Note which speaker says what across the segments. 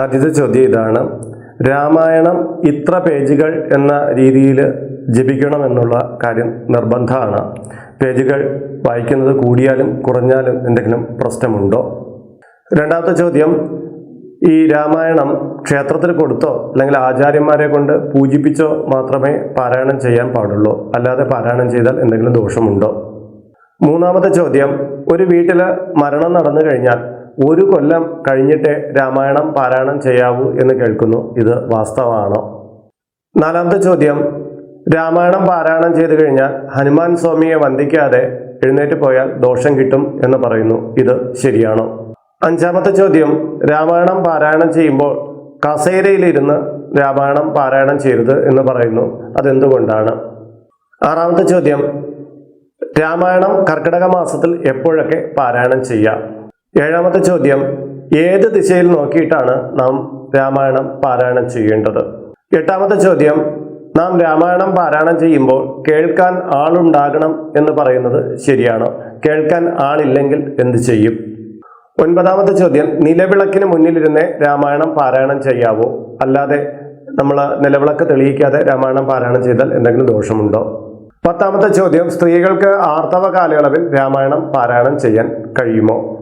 Speaker 1: ആദ്യത്തെ ചോദ്യം ഇതാണ്. രാമായണം ഇത്ര പേജുകൾ എന്ന രീതിയിൽ ജപിക്കണമെന്നുള്ള കാര്യം നിർബന്ധമാണ്. പേജുകൾ വായിക്കുന്നത് കൂടിയാലും കുറഞ്ഞാലും എന്തെങ്കിലും പ്രശ്നമുണ്ടോ? രണ്ടാമത്തെ ചോദ്യം ഈ രാമായണം ക്ഷേത്രത്തിൽ കൊടുത്തോ അല്ലെങ്കിൽ ആചാര്യന്മാരെ കൊണ്ട് പൂജിപ്പിച്ചോ മാത്രമേ പാരായണം ചെയ്യാൻ പാടുള്ളൂ. അല്ലാതെ പാരായണം ചെയ്താൽ എന്തെങ്കിലും ദോഷമുണ്ടോ? മൂന്നാമത്തെ ചോദ്യം ഒരു വീട്ടിൽ മരണം നടന്നു കഴിഞ്ഞാൽ ഒരു കൊല്ലം കഴിഞ്ഞിട്ടേ രാമായണം പാരായണം ചെയ്യാവൂ എന്ന് കേൾക്കുന്നു. ഇത് വാസ്തവമാണോ? നാലാമത്തെ ചോദ്യം. രാമായണം പാരായണം ചെയ്തു കഴിഞ്ഞാൽ ഹനുമാൻ സ്വാമിയെ വന്ദിക്കാതെ എഴുന്നേറ്റ് പോയാൽ ദോഷം കിട്ടും എന്ന് പറയുന്നു. ഇത് ശരിയാണോ? അഞ്ചാമത്തെ ചോദ്യം. രാമായണം പാരായണം ചെയ്യുമ്പോൾ കസേരയിലിരുന്ന് രാമായണം പാരായണം ചെയ്യരുത് എന്ന് പറയുന്നു. അതെന്തുകൊണ്ടാണ്? ആറാമത്തെ ചോദ്യം. രാമായണം കർക്കിടക മാസത്തിൽ എപ്പോഴൊക്കെ പാരായണം ചെയ്യാം? ഏഴാമത്തെ ചോദ്യം ഏത് ദിശയിൽ നോക്കിയിട്ടാണ് നാം രാമായണം പാരായണം ചെയ്യേണ്ടത്? എട്ടാമത്തെ ചോദ്യം നാം രാമായണം പാരായണം ചെയ്യുമ്പോൾ കേൾക്കാൻ ആളുണ്ടാകണം എന്ന് പറയുന്നത് ശരിയാണോ? കേൾക്കാൻ ആളില്ലെങ്കിൽ എന്ത് ചെയ്യും? ഒൻപതാമത്തെ ചോദ്യം നിലവിളക്കിന് മുന്നിലിരുന്നേ രാമായണം പാരായണം ചെയ്യാവോ? അല്ലാതെ നമ്മൾ നിലവിളക്ക് തെളിയിക്കാതെ രാമായണം പാരായണം ചെയ്താൽ എന്തെങ്കിലും ദോഷമുണ്ടോ? പത്താമത്തെ ചോദ്യം സ്ത്രീകൾക്ക് ആർത്തവ കാലയളവിൽ രാമായണം പാരായണം ചെയ്യാൻ കഴിയുമോ?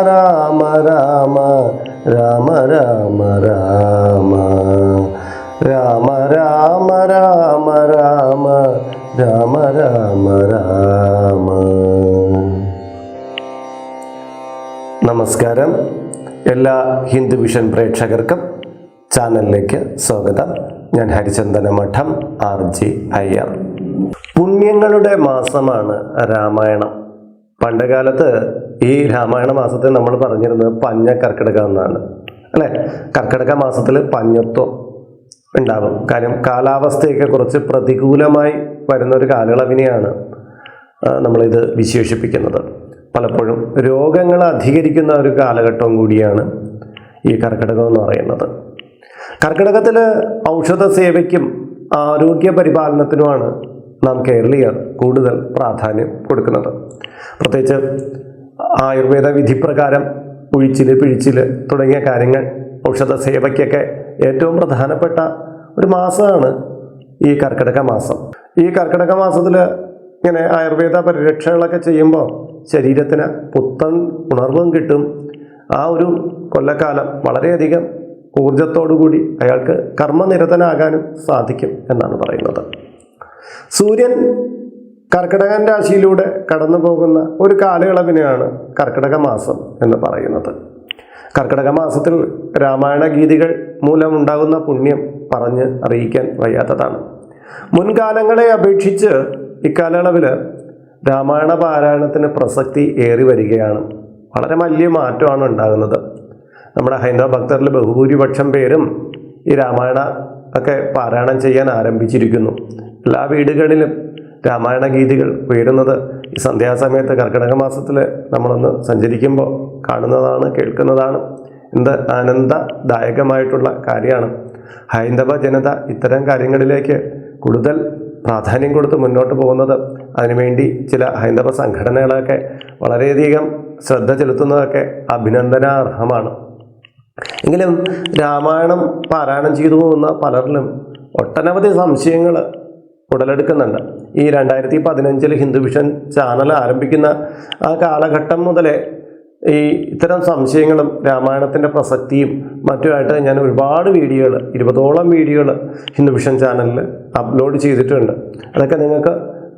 Speaker 1: രാമ രാമ രാമ രാമ. രാമ രാമ രാമ രാമ രാമ രാമ രാമ. നമസ്കാരം. എല്ലാ ഹിന്ദു വിഷൻ പ്രേക്ഷകർക്കും ചാനലിലേക്ക് സ്വാഗതം. ഞാൻ ഹരിചന്ദന മഠം ആർ ജി അയ്യർ. പുണ്യങ്ങളുടെ മാസമാണ് രാമായണം. പണ്ടുകാലത്ത് ഈ രാമായണ മാസത്തെ നമ്മൾ പറഞ്ഞിരുന്നത് പഞ്ഞ കർക്കിടക എന്നാണ്. അല്ലെ? കർക്കിടക മാസത്തിൽ പഞ്ഞത്വം ഉണ്ടാകും കാര്യം കാലാവസ്ഥയൊക്കെ കുറച്ച് പ്രതികൂലമായി വരുന്ന ഒരു കാലയളവിനെയാണ് നമ്മളിത് വിശേഷിപ്പിക്കുന്നത്. പലപ്പോഴും രോഗങ്ങൾ അധികരിക്കുന്ന ഒരു കാലഘട്ടവും കൂടിയാണ് ഈ കർക്കിടകം എന്ന് പറയുന്നത്. കർക്കിടകത്തിൽ ഔഷധ സേവയ്ക്കും ആരോഗ്യ പരിപാലനത്തിനുമാണ് നാം കേരളീയർ കൂടുതൽ പ്രാധാന്യം കൊടുക്കുന്നത്. പ്രത്യേകിച്ച് ആയുർവേദ വിധിപ്രകാരം ഉഴിച്ചിൽ പിഴിച്ചിൽ തുടങ്ങിയ കാര്യങ്ങൾ ഔഷധ സേവയ്ക്കൊക്കെ ഏറ്റവും പ്രധാനപ്പെട്ട ഒരു മാസമാണ് ഈ കർക്കിടക മാസം. ഈ കർക്കിടക മാസത്തിൽ ഇങ്ങനെ ആയുർവേദ പരിരക്ഷകളൊക്കെ ചെയ്യുമ്പോൾ ശരീരത്തിന് പുത്തൻ ഉണർവും കിട്ടും. ആ ഒരു കൊല്ലക്കാലം വളരെയധികം ഊർജത്തോടുകൂടി അയാൾക്ക് കർമ്മനിരതനാകാനും സാധിക്കും എന്നാണ് പറയുന്നത്. സൂര്യൻ കർക്കിടകൻ രാശിയിലൂടെ കടന്നു പോകുന്ന ഒരു കാലയളവിനെയാണ് കർക്കിടക മാസം എന്ന് പറയുന്നത്. കർക്കിടക മാസത്തിൽ രാമായണ ഗീതികൾ മൂലമുണ്ടാകുന്ന പുണ്യം പറഞ്ഞ് അറിയിക്കാൻ വയ്യാത്തതാണ്. മുൻകാലങ്ങളെ അപേക്ഷിച്ച് ഇക്കാലയളവിൽ രാമായണ പാരായണത്തിന് പ്രസക്തി ഏറി വരികയാണ്. വളരെ വലിയ മാറ്റമാണ് ഉണ്ടാകുന്നത്. നമ്മുടെ ഹൈന്ദവ ഭക്തരിൽ ബഹുഭൂരിപക്ഷം പേരും ഈ രാമായണ ഒക്കെ പാരായണം ചെയ്യാൻ ആരംഭിച്ചിരിക്കുന്നു. എല്ലാ വീടുകളിലും രാമായണ ഗീതികൾ ഉയരുന്നത് ഈ സന്ധ്യാസമയത്ത് കർക്കിടക മാസത്തിൽ നമ്മളൊന്ന് സഞ്ചരിക്കുമ്പോൾ കാണുന്നതാണ് കേൾക്കുന്നതാണ്. എന്ത് ആനന്ദദായകമായിട്ടുള്ള കാര്യമാണ്. ഹൈന്ദവ ജനത ഇത്തരം കാര്യങ്ങളിലേക്ക് കൂടുതൽ പ്രാധാന്യം കൊടുത്ത് മുന്നോട്ട് പോകുന്നത്. അതിനുവേണ്ടി ചില ഹൈന്ദവ സംഘടനകളൊക്കെ വളരെയധികം ശ്രദ്ധ ചെലുത്തുന്നതൊക്കെ അഭിനന്ദനാർഹമാണ്. എങ്കിലും രാമായണം പാരായണം ചെയ്തു പോകുന്ന പലരിലും ഒട്ടനവധി സംശയങ്ങൾ ഉടലെടുക്കുന്നുണ്ട്. ഈ രണ്ടായിരത്തി പതിനഞ്ചിൽ ഹിന്ദുവിഷൻ ചാനൽ ആരംഭിക്കുന്ന ആ കാലഘട്ടം മുതലേ ഈ ഇത്തരം സംശയങ്ങളും രാമായണത്തിന്റെ പ്രസക്തിയും മറ്റുമായിട്ട് ഞാൻ ഒരുപാട് വീഡിയോകൾ ഇരുപതോളം വീഡിയോകൾ ഹിന്ദു വിഷൻ ചാനലിൽ അപ്ലോഡ് ചെയ്തിട്ടുണ്ട്. അതൊക്കെ നിങ്ങൾക്ക്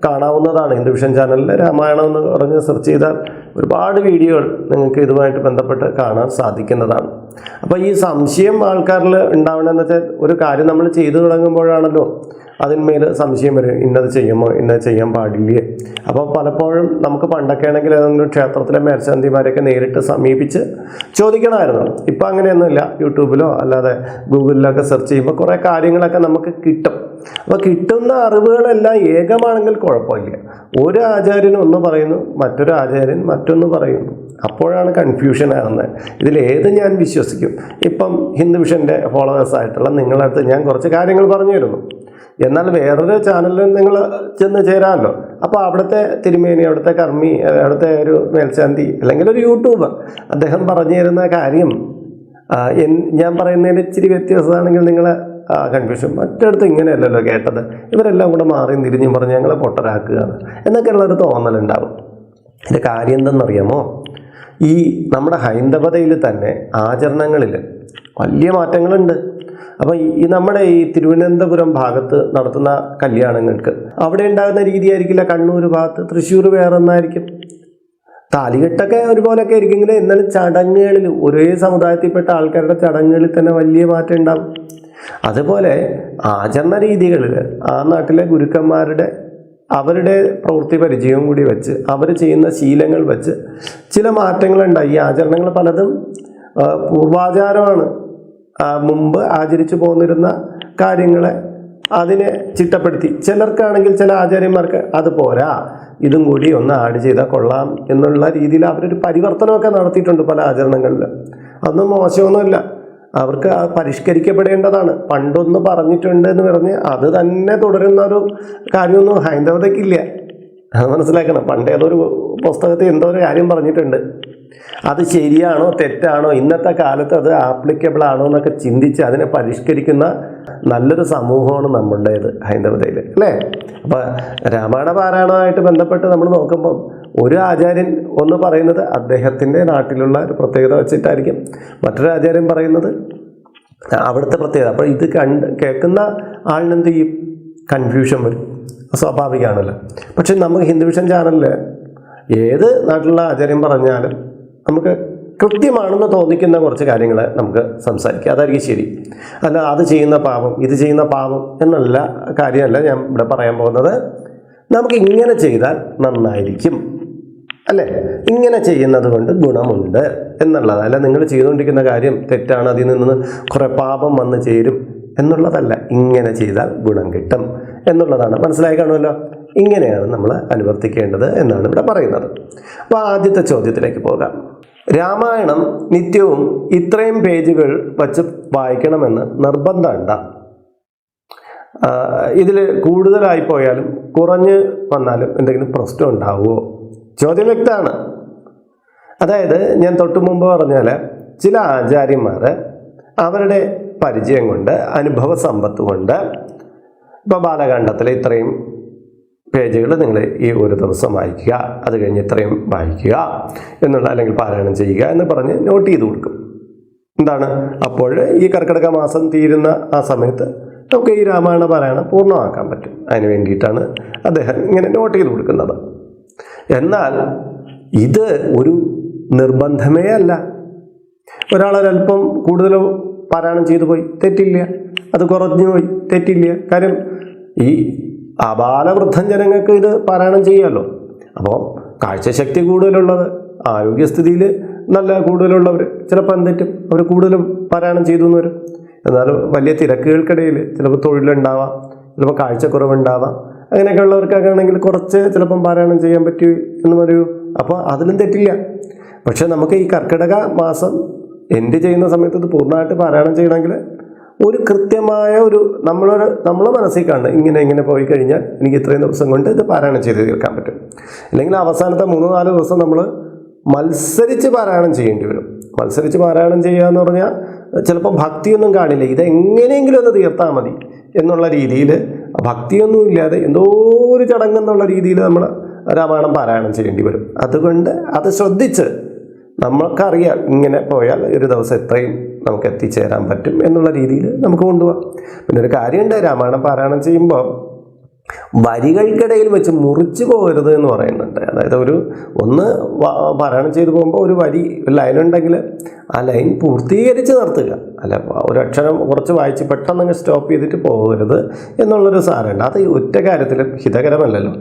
Speaker 1: കാണാവുന്നതാണ്. ഹിന്ദുവിഷൻ ചാനലിൽ രാമായണം എന്ന് പറഞ്ഞ് സെർച്ച് ചെയ്താൽ ഒരുപാട് വീഡിയോകൾ നിങ്ങൾക്ക് ഇതുമായിട്ട് ബന്ധപ്പെട്ട് കാണാൻ സാധിക്കുന്നതാണ്. അപ്പോൾ ഈ സംശയം ആൾക്കാരിൽ ഉണ്ടാവണമെന്ന് വെച്ചാൽ ഒരു കാര്യം നമ്മൾ ചെയ്തു തുടങ്ങുമ്പോഴാണല്ലോ അതിന്മേൽ സംശയം വരും ഇന്നത് ചെയ്യുമോ ഇന്നത് ചെയ്യാൻ പാടില്ലേ? അപ്പോൾ പലപ്പോഴും നമുക്ക് പണ്ടൊക്കെ ആണെങ്കിൽ ഏതെങ്കിലും ക്ഷേത്രത്തിലെ മേൽശാന്തിമാരെയൊക്കെ നേരിട്ട് സമീപിച്ച് ചോദിക്കണമായിരുന്നു. ഇപ്പം അങ്ങനെയൊന്നുമില്ല. യൂട്യൂബിലോ അല്ലാതെ ഗൂഗിളിലൊക്കെ സെർച്ച് ചെയ്യുമ്പോൾ കുറേ കാര്യങ്ങളൊക്കെ നമുക്ക് കിട്ടും. അപ്പോൾ കിട്ടുന്ന അറിവുകളെല്ലാം ഏകമാണെങ്കിൽ കുഴപ്പമില്ല. ഒരു ആചാര്യൻ ഒന്ന് പറയുന്നു മറ്റൊരു ആചാര്യൻ മറ്റൊന്ന് പറയുന്നു. അപ്പോഴാണ് കൺഫ്യൂഷൻ ആകുന്നത്. ഇതിലേത് ഞാൻ വിശ്വസിക്കും? ഇപ്പം ഹിന്ദു ഫോളോവേഴ്സ് ആയിട്ടുള്ള നിങ്ങളുടെ ഞാൻ കുറച്ച് കാര്യങ്ങൾ പറഞ്ഞു തരുന്നു. എന്നാൽ വേറൊരു ചാനലിൽ നിങ്ങൾ ചെന്ന് ചേരാമല്ലോ. അപ്പോൾ അവിടുത്തെ തിരുമേനി അവിടുത്തെ കർമ്മി അവിടുത്തെ ഒരു മേൽശാന്തി അല്ലെങ്കിൽ ഒരു യൂട്യൂബർ അദ്ദേഹം പറഞ്ഞു തരുന്ന കാര്യം ഞാൻ പറയുന്നതിന് ഇച്ചിരി വ്യത്യാസമാണെങ്കിൽ നിങ്ങൾ കൺഫ്യൂഷൻ മറ്റടുത്ത് ഇങ്ങനെയല്ലല്ലോ കേട്ടത്. ഇവരെല്ലാം കൂടെ മാറി തിരിഞ്ഞും പറഞ്ഞ് ഞങ്ങളെ പൊട്ടരാക്കുകയാണ്. എന്നൊക്കെയുള്ളൊരു തോന്നലുണ്ടാവും. ഇതിന്റെ കാര്യം എന്തെന്നറിയാമോ? ഈ നമ്മുടെ ഹൈന്ദവതയിൽ തന്നെ ആചരണങ്ങളിൽ വലിയ മാറ്റങ്ങളുണ്ട്. അപ്പോൾ ഈ നമ്മുടെ ഈ തിരുവനന്തപുരം ഭാഗത്ത് നടത്തുന്ന കല്യാണങ്ങൾക്ക് അവിടെ ഉണ്ടാകുന്ന രീതിയായിരിക്കില്ല? കണ്ണൂർ ഭാഗത്ത്? തൃശ്ശൂർ വേറെ ഒന്നായിരിക്കും താലികെട്ടൊക്കെ ഒരുപോലൊക്കെ ആയിരിക്കുമെങ്കിലും എന്നാലും ചടങ്ങുകളിൽ ഒരേ സമുദായത്തിൽപ്പെട്ട ആൾക്കാരുടെ ചടങ്ങുകളിൽ തന്നെ വലിയ മാറ്റം ഉണ്ടാവും. അതുപോലെ ആചരണ രീതികളിൽ ആ നാട്ടിലെ ഗുരുക്കന്മാരുടെ അവരുടെ പ്രവൃത്തി പരിചയവും കൂടി വെച്ച് അവർ ചെയ്യുന്ന ശീലങ്ങൾ വെച്ച് ചില മാറ്റങ്ങളുണ്ടായി. ഈ ആചരണങ്ങൾ പലതും പൂർവാചാരമാണ്. മുമ്പ് ആചരിച്ചു പോന്നിരുന്ന കാര്യങ്ങളെ അതിനെ ചിട്ടപ്പെടുത്തി. ചിലർക്കാണെങ്കിൽ ചില ആചാര്യന്മാർക്ക് അത് പോരാ ഇതും കൂടി ഒന്ന് ആഡ് ചെയ്താൽ കൊള്ളാം എന്നുള്ള രീതിയിൽ അവരൊരു പരിവർത്തനമൊക്കെ നടത്തിയിട്ടുണ്ട് പല ആചരണങ്ങളിൽ അതൊന്നും മോശമൊന്നുമില്ല. അവർക്ക് പരിഷ്കരിക്കപ്പെടേണ്ടതാണ്. പണ്ടൊന്ന് പറഞ്ഞിട്ടുണ്ട് എന്ന് പറഞ്ഞ് അത് തന്നെ തുടരുന്ന ഒരു കാര്യമൊന്നും ഹൈന്ദവതയ്ക്കില്ല. അത് മനസ്സിലാക്കണം. പണ്ട് ഏതൊരു പുസ്തകത്തിൽ എന്തോ ഒരു കാര്യം പറഞ്ഞിട്ടുണ്ട്. അത് ശരിയാണോ തെറ്റാണോ ഇന്നത്തെ കാലത്ത് അത് ആപ്ലിക്കബിൾ ആണോ എന്നൊക്കെ ചിന്തിച്ച് അതിനെ പരിഷ്കരിക്കുന്ന നല്ലൊരു സമൂഹമാണ് നമ്മളുടേത് ഹൈന്ദവതയിൽ അല്ലേ? അപ്പോൾ രാമായണ പാരായണമായിട്ട് ബന്ധപ്പെട്ട് നമ്മൾ നോക്കുമ്പോൾ ഒരു ആചാര്യൻ ഒന്ന് പറയുന്നത് അദ്ദേഹത്തിന്റെ നാട്ടിലുള്ള ഒരു പ്രത്യേകത വെച്ചിട്ടായിരിക്കും. മറ്റൊരു ആചാര്യൻ പറയുന്നത് അവിടുത്തെ പ്രത്യേകത. അപ്പോൾ ഇത് കണ്ട് കേൾക്കുന്ന ആളിനെന്ത് ചെയ്യും? കൺഫ്യൂഷൻ വരും. സ്വാഭാവികമാണല്ലോ. പക്ഷെ നമുക്ക് ഹിന്ദു വിഷൻ ചാനലിൽ ഏത് നാട്ടിലുള്ള ആചാര്യം പറഞ്ഞാലും നമുക്ക് കൃത്യമാണെന്ന് തോന്നിക്കുന്ന കുറച്ച് കാര്യങ്ങൾ നമുക്ക് സംസാരിക്കാം. അതായിരിക്കും ശരി. അല്ല അത് ചെയ്യുന്ന പാപം ഇത് ചെയ്യുന്ന പാപം എന്നുള്ള കാര്യമല്ല ഞാൻ ഇവിടെ പറയാൻ പോകുന്നത്. നമുക്ക് ഇങ്ങനെ ചെയ്താൽ നന്നായിരിക്കും. അല്ലേ? ഇങ്ങനെ ചെയ്യുന്നത് കൊണ്ട് ഗുണമുണ്ട് എന്നുള്ളത് അല്ല നിങ്ങൾ ചെയ്തുകൊണ്ടിരിക്കുന്ന കാര്യം തെറ്റാണ് അതിൽ നിന്ന് കുറേ പാപം വന്ന് ചേരും എന്നുള്ളതല്ല. ഇങ്ങനെ ചെയ്താൽ ഗുണം കിട്ടും. എന്നുള്ളതാണ്. മനസ്സിലായി കാണുമല്ലോ? ഇങ്ങനെയാണ് നമ്മൾ അനുവർത്തിക്കേണ്ടത് എന്നാണ് ഇവിടെ പറയുന്നത്. അപ്പോൾ ആദ്യത്തെ ചോദ്യത്തിലേക്ക് പോകാം. രാമായണം നിത്യവും ഇത്രയും പേജുകൾ വച്ച് വായിക്കണമെന്ന് നിർബന്ധമുണ്ട. ഇതിൽ കൂടുതലായി പോയാലും കുറഞ്ഞ് വന്നാലും എന്തെങ്കിലും പ്രശ്നം ഉണ്ടാവുമോ? ചോദ്യം വ്യക്തമാണ്. അതായത് ഞാൻ തൊട്ടു മുമ്പ് പറഞ്ഞാൽ ചില ആചാര്യന്മാർ അവരുടെ പരിചയം കൊണ്ട് അനുഭവ സമ്പത്ത് കൊണ്ട് ഇപ്പോൾ ബാലകാന്ഡത്തിലെ ഇത്രയും പേജുകൾ നിങ്ങൾ ഈ ഒരു ദിവസം വായിക്കുക. അത് കഴിഞ്ഞ് ഇത്രയും വായിക്കുക എന്നുള്ള അല്ലെങ്കിൽ പാരായണം ചെയ്യുക എന്ന് പറഞ്ഞ് നോട്ട് ചെയ്ത് കൊടുക്കും. എന്താണ്? അപ്പോൾ ഈ കർക്കിടക മാസം തീരുന്ന ആ സമയത്ത് നമുക്ക് ഈ രാമായണ പാരായണം പൂർണമാക്കാൻ പറ്റും. അതിന് വേണ്ടിയിട്ടാണ് അദ്ദേഹം ഇങ്ങനെ നോട്ട് ചെയ്ത് കൊടുക്കുന്നത്. എന്നാൽ ഇത് ഒരു നിർബന്ധമേ അല്ല. ഒരാളൊരല്പം കൂടുതൽ പാരായണം ചെയ്തു പോയി. തെറ്റില്ല. അത് കുറഞ്ഞു? പോയി തെറ്റില്ല. കാര്യം ഈ അപാലവൃദ്ധൻ ജനങ്ങൾക്ക് ഇത് പാരായണം ചെയ്യാമല്ലോ അപ്പോൾ കാഴ്ചശക്തി കൂടുതലുള്ളത് ആരോഗ്യസ്ഥിതിയിൽ നല്ല കൂടുതലുള്ളവർ ചിലപ്പോൾ എന്തെറ്റും അവർ കൂടുതലും പാരായണം ചെയ്തു എന്ന് വരും. എന്നാലും വലിയ തിരക്കുകൾക്കിടയിൽ ചിലപ്പോൾ തൊഴിലുണ്ടാവാം ചിലപ്പോൾ കാഴ്ചക്കുറവുണ്ടാവാം. അങ്ങനെയൊക്കെ ഉള്ളവർക്കൊക്കെ ആണെങ്കിൽ കുറച്ച് ചിലപ്പം പാരായണം ചെയ്യാൻ പറ്റി എന്ന് പറയൂ അപ്പോൾ അതിലും തെറ്റില്ല. പക്ഷേ നമുക്ക് ഈ കർക്കിടക മാസം എൻഡ് ചെയ്യുന്ന സമയത്ത് ഇത് പൂർണമായിട്ട് പാരായണം ചെയ്യണമെങ്കിൽ ഒരു കൃത്യമായ ഒരു നമ്മളൊരു നമ്മളെ മനസ്സിൽ കണ്ട് ഇങ്ങനെ ഇങ്ങനെ പോയി കഴിഞ്ഞാൽ എനിക്ക് ഇത്രയും ദിവസം കൊണ്ട് ഇത് പാരായണം ചെയ്ത് തീർക്കാൻ പറ്റും. അല്ലെങ്കിൽ അവസാനത്തെ മൂന്ന് നാല് ദിവസം നമ്മൾ മത്സരിച്ച് പാരായണം ചെയ്യേണ്ടി വരും. മത്സരിച്ച് പാരായണം ചെയ്യുക എന്ന് പറഞ്ഞാൽ ചിലപ്പോൾ ഭക്തിയൊന്നും കാണില്ല. ഇത് എങ്ങനെയെങ്കിലും ഒന്ന് തീർത്താൽ മതി എന്നുള്ള രീതിയിൽ ഭക്തിയൊന്നും ഇല്ലാതെ എന്തോ ഒരു ചടങ്ങെന്നുള്ള രീതിയിൽ നമ്മൾ രാമായണം പാരായണം ചെയ്യേണ്ടി വരും. അതുകൊണ്ട് അത് ശ്രദ്ധിച്ച് നമ്മൾക്കറിയാം ഇങ്ങനെ പോയാൽ ഒരു ദിവസം എത്രയും നമുക്ക് എത്തിച്ചേരാൻ പറ്റും എന്നുള്ള രീതിയിൽ നമുക്ക് കൊണ്ടുപോകാം പിന്നെ ഒരു കാര്യമുണ്ട് രാമായണം പാരായണം ചെയ്യുമ്പോൾ വരികൾക്കിടയിൽ വെച്ച് മുറിച്ചു പോകരുത് എന്ന് പറയുന്നുണ്ട്. അതായത് ഒരു ഒന്ന് പാരായണം ചെയ്തു പോകുമ്പോൾ ഒരു വരി ലൈൻ ഉണ്ടെങ്കിൽ ആ ലൈൻ പൂർത്തീകരിച്ച് നിർത്തുക. അല്ല ഒരു അക്ഷരം കുറച്ച് വായിച്ച് പെട്ടെന്ന് സ്റ്റോപ്പ് ചെയ്തിട്ട് പോകരുത് എന്നുള്ളൊരു സാരമുണ്ട്. അത് ഒറ്റ കാര്യത്തിൽ ഹിതകരമല്ലല്ലോ.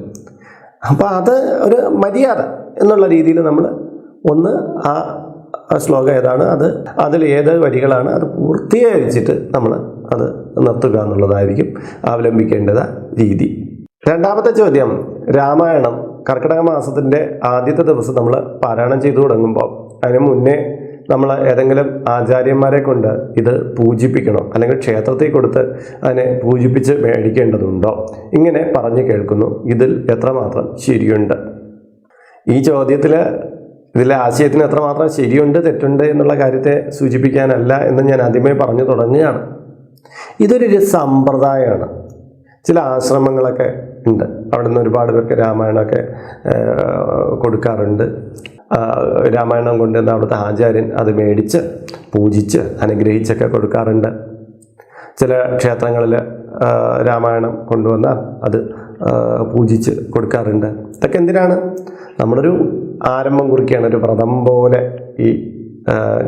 Speaker 1: അപ്പോൾ അത് ഒരു മര്യാദ എന്നുള്ള രീതിയിൽ നമ്മൾ ഒന്ന് ആ ശ്ലോകം ഏതാണ്? അത് അതിൽ ഏത് വരികളാണ്? അത് പൂർത്തീകരിച്ചിട്ട് നമ്മൾ അത് നിർത്തുക എന്നുള്ളതായിരിക്കും അവലംബിക്കേണ്ടത് രീതി. രണ്ടാമത്തെ ചോദ്യം രാമായണം കർക്കിടക മാസത്തിന്റെ ആദ്യത്തെ ദിവസം നമ്മൾ പാരായണം ചെയ്തു തുടങ്ങുമ്പോൾ അതിന് മുന്നേ നമ്മൾ ഏതെങ്കിലും ആചാര്യന്മാരെ കൊണ്ട് ഇത് പൂജിപ്പിക്കണോ? അല്ലെങ്കിൽ ക്ഷേത്രത്തിൽ കൊടുത്ത് അതിനെ പൂജിപ്പിച്ച് മേടിക്കേണ്ടതുണ്ടോ? ഇങ്ങനെ പറഞ്ഞു കേൾക്കുന്നു. ഇതിൽ എത്രമാത്രം ശരിയുണ്ട്? ഈ ചോദ്യത്തിൽ ഇതിലെ ആശയത്തിന് എത്രമാത്രം ശരിയുണ്ട് തെറ്റുണ്ട് എന്നുള്ള കാര്യത്തെ സൂചിപ്പിക്കാനല്ല എന്ന് ഞാൻ ആദ്യമേ പറഞ്ഞു തുടങ്ങുകയാണ്. ഇതൊരു സമ്പ്രദായമാണ്. ചില ആശ്രമങ്ങളൊക്കെ ഉണ്ട്. അവിടെ നിന്ന് ഒരുപാട് പേർക്ക് രാമായണമൊക്കെ കൊടുക്കാറുണ്ട്. രാമായണം കൊണ്ടുവന്ന അവിടുത്തെ ആചാര്യൻ അത് മേടിച്ച് പൂജിച്ച് അനുഗ്രഹിച്ചൊക്കെ കൊടുക്കാറുണ്ട്. ചില ക്ഷേത്രങ്ങളിൽ രാമായണം കൊണ്ടുവന്നാൽ അത് പൂജിച്ച് കൊടുക്കാറുണ്ട്. ഇതൊക്കെ എന്തിനാണ്? നമ്മളൊരു ആരംഭം കുറിക്കുകയാണ് ഒരു വ്രതം പോലെ ഈ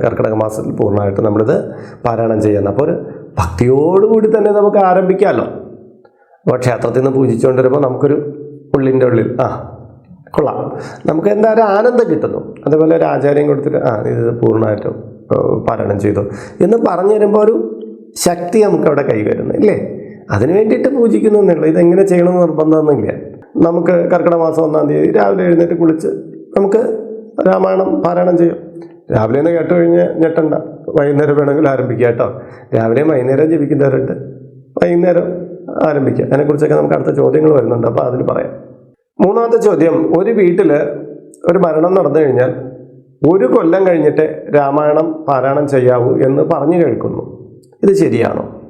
Speaker 1: കർക്കിടക മാസത്തിൽ പൂർണമായിട്ട് നമ്മളിത് പാരായണം ചെയ്യുന്നത്. അപ്പോൾ ഒരു ഭക്തിയോടുകൂടി തന്നെ നമുക്ക് ആരംഭിക്കാമല്ലോ. അപ്പോൾ ക്ഷേത്രത്തിൽ നിന്ന് പൂജിച്ചുകൊണ്ട് വരുമ്പോൾ നമുക്കൊരു ഉള്ളിന്റെ ഉള്ളിൽ ആ കൊള്ളാം. നമുക്ക് എന്തായാലും ആനന്ദം കിട്ടുന്നു. അതുപോലെ ഒരു ആചാര്യം കൊടുത്തിട്ട് ആ ഇത് പൂർണമായിട്ടും പാരായണം ചെയ്തു. എന്ന് പറഞ്ഞു തരുമ്പോൾ ഒരു ശക്തി നമുക്ക് അവിടെ കൈവരുന്നു ഇല്ലേ? അതിന് വേണ്ടിയിട്ട് പൂജിക്കുന്നു എന്നുള്ളൂ ഇതെങ്ങനെ ചെയ്യണമെന്ന് നിർബന്ധമൊന്നുമില്ല. നമുക്ക് കർക്കിടക മാസം ഒന്നാം തീയതി രാവിലെ എഴുന്നേറ്റ് കുളിച്ച് നമുക്ക് രാമായണം പാരായണം ചെയ്യാം. രാവിലെ നിന്ന് കേട്ട് കഴിഞ്ഞ് ഞെട്ടണ്ട. വൈകുന്നേരം വേണമെങ്കിൽ ആരംഭിക്കുക കേട്ടോ. രാവിലെയും വൈകുന്നേരം ജപിക്കുന്നവരുണ്ട് വൈകുന്നേരം ആരംഭിക്കുക അതിനെക്കുറിച്ചൊക്കെ നമുക്ക് അടുത്ത ചോദ്യങ്ങൾ വരുന്നുണ്ട്. അപ്പോൾ അതിൽ പറയാം. മൂന്നാമത്തെ ചോദ്യം. ഒരു വീട്ടിൽ ഒരു മരണം നടന്നു കഴിഞ്ഞാൽ ഒരു കൊല്ലം കഴിഞ്ഞിട്ട് രാമായണം പാരായണം ചെയ്യാവൂ എന്ന് പറഞ്ഞു കേൾക്കുന്നു. ഇത് ശരിയാണോ?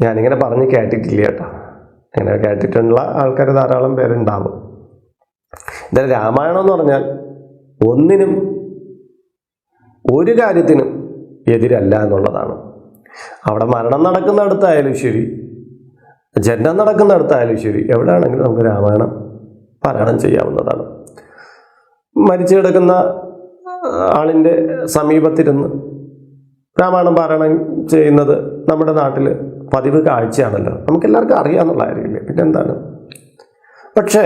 Speaker 1: ഞാനിങ്ങനെ പറഞ്ഞ് കേട്ടിട്ടില്ല കേട്ടോ. ഇങ്ങനെ കേട്ടിട്ടുള്ള ആൾക്കാർ ധാരാളം പേരുണ്ടാവും. എന്തായാലും രാമായണം എന്ന് പറഞ്ഞാൽ ഒന്നിനും ഒരു കാര്യത്തിനും എതിരല്ല എന്നുള്ളതാണ്. അവിടെ മരണം നടക്കുന്നിടത്തായാലും ശരി ജന്മം നടക്കുന്നിടത്തായാലും ശരി എവിടെയാണെങ്കിലും നമുക്ക് രാമായണം പാരായണം ചെയ്യാവുന്നതാണ്. മരിച്ചു കിടക്കുന്ന ആളിന്റെ സമീപത്തിരുന്ന് രാമായണം പാരായണം ചെയ്യുന്നത് നമ്മുടെ നാട്ടിൽ പതിവ് കാഴ്ചയാണല്ലോ. നമുക്കെല്ലാവർക്കും അറിയാമെന്നുള്ള കാര്യമില്ലേ? പിന്നെന്താണ്? പക്ഷേ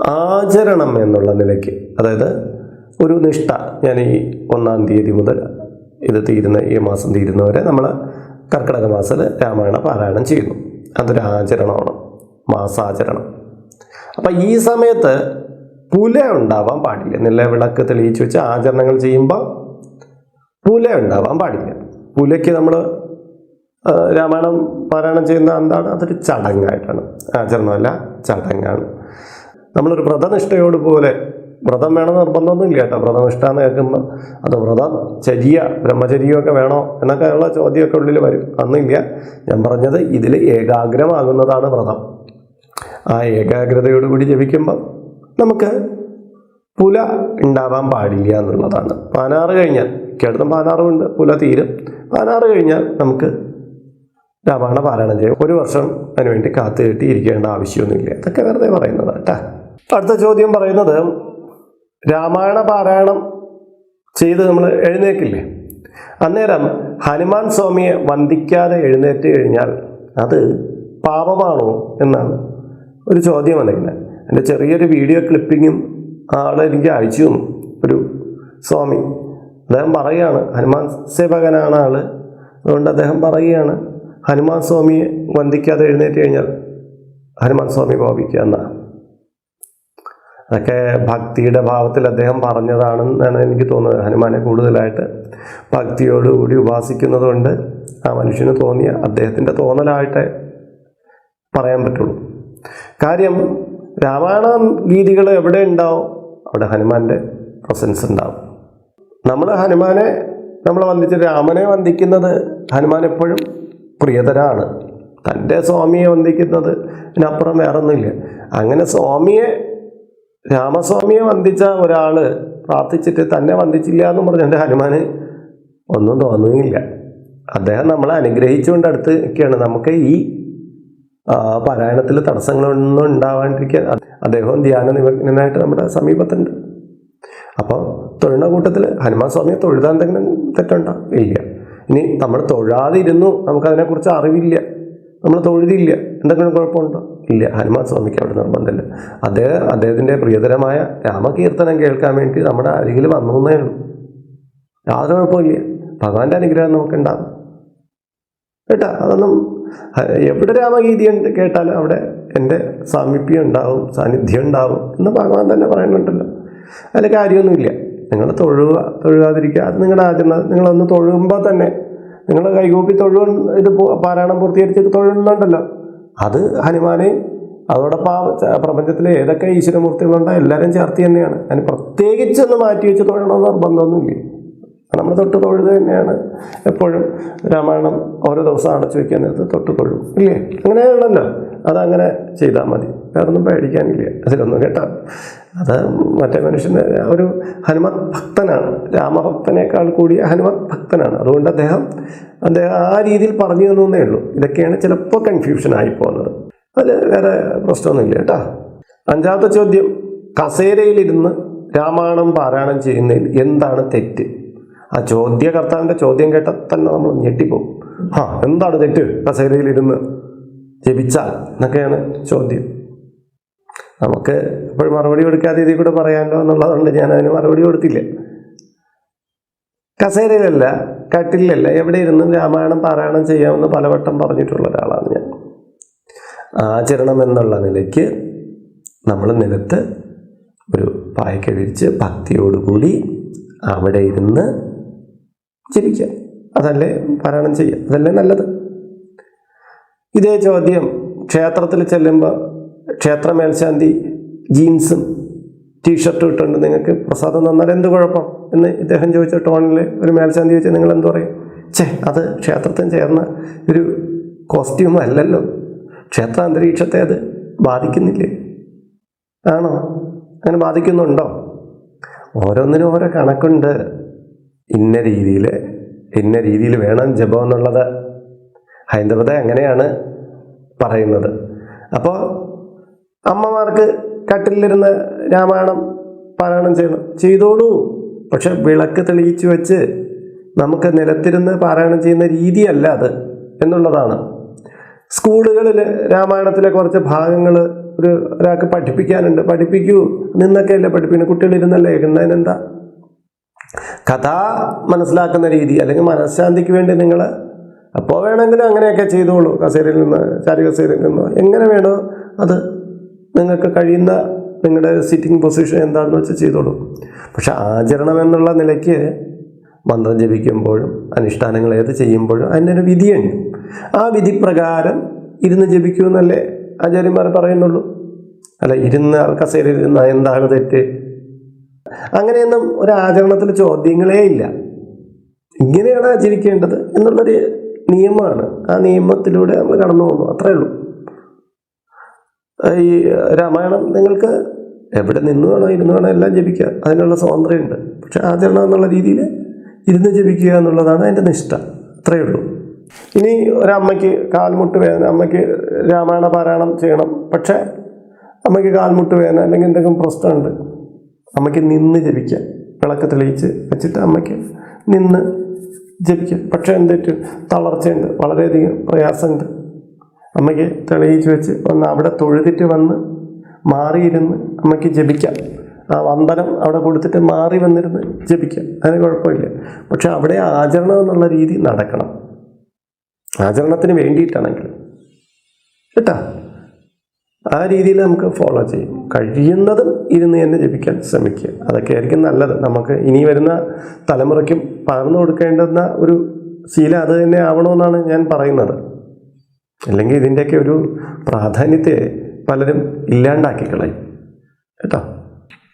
Speaker 1: ആചരണം എന്നുള്ള നിലയ്ക്ക്. അതായത് ഒരു നിഷ്ഠ. ഞാൻ ഈ ഒന്നാം തീയതി മുതൽ ഇത് തീരുന്ന ഈ മാസം തീരുന്നവരെ നമ്മൾ കർക്കിടക മാസത്തിൽ രാമായണ പാരായണം ചെയ്യുന്നു. അതൊരു ആചരണമാണ്. മാസാചരണം. അപ്പം ഈ സമയത്ത് പുല ഉണ്ടാവാൻ പാടില്ല. നില വിളക്ക് തെളിയിച്ച് വെച്ച് ആചരണങ്ങൾ ചെയ്യുമ്പോൾ പുല ഉണ്ടാവാൻ പാടില്ല. പുലയ്ക്ക് നമ്മൾ രാമായണം പാരായണം ചെയ്യുന്ന എന്താണ്? അതൊരു ചടങ്ങായിട്ടാണ്. ആചരണമല്ല ചടങ്ങാണ്. നമ്മളൊരു വ്രതനിഷ്ഠയോട് പോലെ വ്രതം വേണം നിർബന്ധമൊന്നുമില്ല കേട്ടോ. വ്രതനിഷ്ഠ എന്ന് കേൾക്കുമ്പോൾ അത് വ്രതം ചര്യ ബ്രഹ്മചര്യമൊക്കെ വേണോ എന്നൊക്കെയുള്ള ചോദ്യമൊക്കെ ഉള്ളിൽ വരും. അന്നില്ല. ഞാൻ പറഞ്ഞത് ഇതിൽ ഏകാഗ്രമാകുന്നതാണ് വ്രതം. ആ ഏകാഗ്രതയോടുകൂടി ജപിക്കുമ്പോൾ നമുക്ക് പുല ഉണ്ടാവാൻ പാടില്ല എന്നുള്ളതാണ്. പാനാറ് കഴിഞ്ഞാൽ കേട്ടതും പാനാറുമുണ്ട് പുല തീരും. പാനാറ് കഴിഞ്ഞാൽ നമുക്ക് രാമായണ പാരായണം ചെയ്യും. ഒരു വർഷം അതിനുവേണ്ടി കാത്തു കെട്ടി ഇരിക്കേണ്ട ആവശ്യമൊന്നുമില്ല. അതൊക്കെ വെറുതെ പറയുന്നതാണ് കേട്ടാ. അടുത്ത ചോദ്യം പറയുന്നത് രാമായണ പാരായണം ചെയ്ത് നമ്മൾ എഴുന്നേക്കില്ലേ? അന്നേരം ഹനുമാൻ സ്വാമിയെ വന്ദിക്കാതെ എഴുന്നേറ്റ് കഴിഞ്ഞാൽ അത് പാപമാണോ എന്നാണ് ഒരു ചോദ്യം വന്നിരിക്കുന്നത്. എന്റെ ചെറിയൊരു വീഡിയോ ക്ലിപ്പിങ്ങും ആളെ എനിക്ക് അയച്ചു തന്നു ഒരു സ്വാമി. അദ്ദേഹം പറയുകയാണ് ഹനുമാൻ സേവകനാണ് ആൾ അതുകൊണ്ട് അദ്ദേഹം പറയുകയാണ് ഹനുമാൻ സ്വാമിയെ വന്ദിക്കാതെ എഴുന്നേറ്റ് കഴിഞ്ഞാൽ ഹനുമാൻ സ്വാമി കോപിക്കുക എന്നാണ്. അതൊക്കെ ഭക്തിയുടെ ഭാവത്തിൽ അദ്ദേഹം പറഞ്ഞതാണെന്നാണ് എനിക്ക് തോന്നുന്നത്. ഹനുമാനെ കൂടുതലായിട്ട് ഭക്തിയോടുകൂടി ഉപാസിക്കുന്നതുകൊണ്ട് ആ മനുഷ്യന് തോന്നിയ അദ്ദേഹത്തിന്റെ തോന്നലായിട്ടേ പറയാൻ പറ്റുള്ളൂ. കാര്യം രാമായണ ഗീതികൾ എവിടെ ഉണ്ടാവും? അവിടെ ഹനുമാന്റെ പ്രസൻസ് ഉണ്ടാവും. നമ്മൾ ഹനുമാനെ നമ്മൾ വന്ദിച്ച് രാമനെ വന്ദിക്കുന്നത് ഹനുമാൻ എപ്പോഴും പ്രിയതരാണ്. തന്റെ സ്വാമിയെ വന്ദിക്കുന്നത് ഇതിനപ്പുറം വേറൊന്നുമില്ല. അങ്ങനെ സ്വാമിയെ രാമസ്വാമിയെ വന്ദിച്ച ഒരാൾ പ്രാർത്ഥിച്ചിട്ട് തന്നെ വന്ദിച്ചില്ല എന്ന് പറഞ്ഞിട്ട് ഹനുമാന് ഒന്നും തോന്നുകയില്ല. അദ്ദേഹം നമ്മളെ അനുഗ്രഹിച്ചുകൊണ്ട് അടുത്ത് ഒക്കെയാണ് നമുക്ക് ഈ പാരായണത്തിൽ തടസ്സങ്ങളൊന്നും ഉണ്ടാവാണ്ടിരിക്കാൻ അദ്ദേഹവും ധ്യാന നിമഗ്നനായിട്ട് നമ്മുടെ സമീപത്തുണ്ട്. അപ്പോൾ തൊഴുന്ന കൂട്ടത്തിൽ ഹനുമാൻ സ്വാമിയെ തൊഴുതാൻ എന്തെങ്കിലും തെറ്റുണ്ടോ? ഇല്ല. ഇനി നമ്മൾ തൊഴാതിരുന്നു നമുക്കതിനെക്കുറിച്ച് അറിവില്ല. നമ്മൾ തൊഴുതില്ല. എന്തെങ്കിലും കുഴപ്പമുണ്ടോ? ഇല്ല. ഹനുമാൻ സ്വാമിക്ക് അവിടെ നിർബന്ധമില്ല. അദ്ദേഹം അദ്ദേഹത്തിന്റെ പ്രിയതരമായ രാമകീർത്തനം കേൾക്കാൻ വേണ്ടി നമ്മുടെ അരികിൽ വന്നു ഉള്ളൂ. യാതൊരു കുഴപ്പമില്ല ഭഗവാന്റെ അനുഗ്രഹം നമുക്കുണ്ടാകും. കേട്ടാ അതൊന്നും എവിടെ രാമഗീതി കേട്ടാലും അവിടെ എന്റെ സാമീപ്യം ഉണ്ടാവും സാന്നിധ്യം ഉണ്ടാവും എന്ന് ഭഗവാൻ തന്നെ പറയുന്നുണ്ടല്ലോ. അതിൽ കാര്യമൊന്നുമില്ല. നിങ്ങൾ തൊഴുക തൊഴുകാതിരിക്കുക അത് നിങ്ങളുടെ ആചരണം. നിങ്ങളൊന്ന് തൊഴുമ്പോൾ തന്നെ നിങ്ങൾ കൈകൂപ്പി തൊഴുവൻ ഇത് പാരായണം പൂർത്തീകരിച്ച് തൊഴുന്നുണ്ടല്ലോ. അത് ഹനുമാനെയും അതോടൊപ്പം ആ പ്രപഞ്ചത്തിലെ ഏതൊക്കെ ഈശ്വരമൂർത്തികളുണ്ടോ എല്ലാവരും ചേർത്ത് തന്നെയാണ്. അതിന് പ്രത്യേകിച്ചൊന്ന് മാറ്റി വെച്ച് തൊഴണമെന്ന് നിർബന്ധമൊന്നുമില്ല? നമ്മൾ തൊട്ട് തൊഴുത് തന്നെയാണ് എപ്പോഴും രാമായണം ഓരോ ദിവസം അടച്ചു വയ്ക്കാൻ നേരത്ത് തൊട്ട് തൊഴും ഇല്ലേ? അങ്ങനെയാണല്ലോ. അതങ്ങനെ ചെയ്താൽ മതി. വേറൊന്നും പേടിക്കാനില്ല. അതിലൊന്നും കേട്ടോ. അത് മറ്റേ മനുഷ്യന്റെ ഒരു ഹനുമത് ഭക്തനാണ് രാമഭക്തനേക്കാൾ കൂടിയ ഹനുമത് ഭക്തനാണ് അതുകൊണ്ട് അദ്ദേഹം അദ്ദേഹം ആ രീതിയിൽ പറഞ്ഞു തന്നേ ഉള്ളൂ. ഇതൊക്കെയാണ് ചിലപ്പോൾ കൺഫ്യൂഷൻ ആയി പോകുന്നത്. അതിൽ വേറെ പ്രശ്നമൊന്നുമില്ല കേട്ടോ. അഞ്ചാമത്തെ ചോദ്യം. കസേരയിലിരുന്ന് രാമായണം പാരായണം ചെയ്യുന്നതിൽ എന്താണ് തെറ്റ്? ആ ചോദ്യകർത്താവിന്റെ ചോദ്യം കേട്ടാൽ തന്നെ നമ്മൾ ഞെട്ടിപ്പോകും ആ എന്താണ് തെറ്റ്? കസേരയിലിരുന്ന്. ജപിച്ചാൽ എന്നൊക്കെയാണ് ചോദ്യം. നമുക്ക് ഇപ്പോൾ മറുപടി കൊടുക്കാതെ ഇതിൽ കൂടെ പറയാനോ എന്നുള്ളതുകൊണ്ട് ഞാൻ അതിന് മറുപടി കൊടുത്തില്ല. കസേരയിലല്ല കട്ടിലല്ല എവിടെ ഇരുന്നും രാമായണം പാരായണം ചെയ്യാമെന്ന് പലവട്ടം പറഞ്ഞിട്ടുള്ള ഒരാളാണ് ഞാൻ. ആചരണം എന്നുള്ള നിലയ്ക്ക് നമ്മൾ നിലത്ത് ഒരു പായ്ക്ക ഭക്തിയോടുകൂടി അവിടെ ഇരുന്ന് ജപിക്കാം. അതല്ലേ പാരായണം ചെയ്യാം അതല്ലേ നല്ലത്. ഇതേ ചോദ്യം ക്ഷേത്രത്തിൽ ചെല്ലുമ്പോൾ ക്ഷേത്ര മേൽശാന്തി ജീൻസും ടീഷർട്ടും ഇട്ടുണ്ട്. നിങ്ങൾക്ക് പ്രസാദം തന്നാൽ എന്ത് കുഴപ്പം? എന്ന് ഇദ്ദേഹം ചോദിച്ച ടോണിൽ ഒരു മേൽശാന്തി ചോദിച്ചാൽ നിങ്ങൾ എന്ത് പറയും? ചേ അത് ക്ഷേത്രത്തിന് ചേർന്ന ഒരു കോസ്റ്റ്യൂം അല്ലല്ലോ. ക്ഷേത്ര അന്തരീക്ഷത്തെ അത് ബാധിക്കുന്നില്ലേ? ആണോ? അങ്ങനെ ബാധിക്കുന്നുണ്ടോ? ഓരോന്നിനും ഓരോ കണക്കുണ്ട്. ഇന്ന രീതിയിൽ ഇന്ന രീതിയിൽ വേണം ജപം എന്നുള്ളത്. ഹൈന്ദവത അങ്ങനെയാണ് പറയുന്നത്? അപ്പോൾ അമ്മമാർക്ക് കട്ടിലിരുന്ന് രാമായണം പാരായണം ചെയ്യണം ചെയ്തോളൂ. പക്ഷെ വിളക്ക് തെളിയിച്ചു വെച്ച് നമുക്ക് നിലത്തിരുന്ന് പാരായണം ചെയ്യുന്ന രീതിയല്ല അത് എന്നുള്ളതാണ്. സ്കൂളുകളിൽ രാമായണത്തിലെ കുറച്ച് ഭാഗങ്ങൾ ഒരു ഒരാൾക്ക് പഠിപ്പിക്കാനുണ്ട്. പഠിപ്പിക്കൂ. നിന്നൊക്കെയല്ലേ പഠിപ്പിക്കുന്നത്? കുട്ടികളിരുന്നല്ലേ കേൾക്കുന്നതിനെന്താ കഥ മനസ്സിലാക്കുന്ന രീതി അല്ലെങ്കിൽ മനഃശാന്തിക്ക് വേണ്ടി നിങ്ങൾ അപ്പോൾ വേണമെങ്കിൽ അങ്ങനെയൊക്കെ ചെയ്തോളൂ കസേരയിൽ നിന്ന് ചാരി കസേരയിൽ നിന്ന്. എങ്ങനെ വേണോ അത് നിങ്ങൾക്ക് കഴിയുന്ന നിങ്ങളുടെ സിറ്റിംഗ് പൊസിഷൻ എന്താണെന്ന് വെച്ചാൽ ചെയ്തോളൂ. പക്ഷെ ആചരണം എന്നുള്ള നിലയ്ക്ക് മന്ത്രം ജപിക്കുമ്പോഴും അനുഷ്ഠാനങ്ങൾ ഏത് ചെയ്യുമ്പോഴും അതിനൊരു വിധിയുണ്ട് ആ വിധി പ്രകാരം ഇരുന്ന് ജപിക്കൂ എന്നല്ലേ ആചാര്യന്മാർ പറയുന്നുള്ളൂ. അല്ല ഇരുന്ന് കസേരയിൽ ഇരുന്ന എന്താണ് തെറ്റ്? അങ്ങനെയൊന്നും ഒരു ആചരണത്തിൽ ചോദ്യങ്ങളേ ഇല്ല. ഇങ്ങനെയാണ് ആചരിക്കേണ്ടത് എന്നുള്ളൊരു നിയമമാണ്. ആ നിയമത്തിലൂടെ നമ്മൾ കടന്നു പോകുന്നു. അത്രേ ഉള്ളൂ. ഈ രാമായണം നിങ്ങൾക്ക് എവിടെ നിന്ന് വേണോ ഇരുന്ന് വേണോ എല്ലാം ജപിക്കുക അതിനുള്ള സ്വാതന്ത്ര്യമുണ്ട്. പക്ഷെ ആചരണം എന്നുള്ള രീതിയിൽ ഇരുന്ന് ജപിക്കുക എന്നുള്ളതാണ് അതിന്റെ നിഷ്ഠ. അത്രയേ ഉള്ളൂ. ഇനി ഒരമ്മയ്ക്ക് കാൽമുട്ട് വേദന അമ്മയ്ക്ക് രാമായണ പാരായണം ചെയ്യണം. പക്ഷേ അമ്മയ്ക്ക് കാൽമുട്ട് വേദന അല്ലെങ്കിൽ എന്തെങ്കിലും പ്രശ്നമുണ്ട് അമ്മയ്ക്ക് നിന്ന് ജപിക്കാം. വിളക്ക് തെളിയിച്ച് വെച്ചിട്ട് അമ്മയ്ക്ക് നിന്ന് ജപിക്കാം പക്ഷേ എന്തെറ്റ്? തളർച്ചയുണ്ട്. വളരെയധികം പ്രയാസമുണ്ട്. അമ്മയ്ക്ക് തെളിയിച്ച് വെച്ച് വന്ന് അവിടെ തൊഴുതിട്ട് വന്ന് മാറിയിരുന്ന് അമ്മയ്ക്ക് ജപിക്കാം. ആ വന്ദനം അവിടെ കൊടുത്തിട്ട് മാറി വന്നിരുന്ന് ജപിക്കാം. അതിന് കുഴപ്പമില്ല. പക്ഷെ അവിടെ ആചരണം എന്നുള്ള രീതി നടക്കണം. ആചരണത്തിന് വേണ്ടിയിട്ടാണെങ്കിൽ. കേട്ടാ? ആ രീതിയിൽ നമുക്ക് ഫോളോ ചെയ്യും. കഴിയുന്നതും ഇരുന്ന് തന്നെ ജപിക്കാൻ ശ്രമിക്കുക. അതൊക്കെ ആയിരിക്കും നല്ലത്. നമുക്ക് ഇനി വരുന്ന തലമുറയ്ക്കും പകർന്നു കൊടുക്കേണ്ടുന്ന ഒരു ശീലം അത് തന്നെ ആവണമെന്നാണ് ഞാൻ പറയുന്നത്. അല്ലെങ്കിൽ ഇതിന്റെയൊക്കെ ഒരു പ്രാധാന്യത്തെ പലരും ഇല്ലാണ്ടാക്കി കളയും. കേട്ടോ?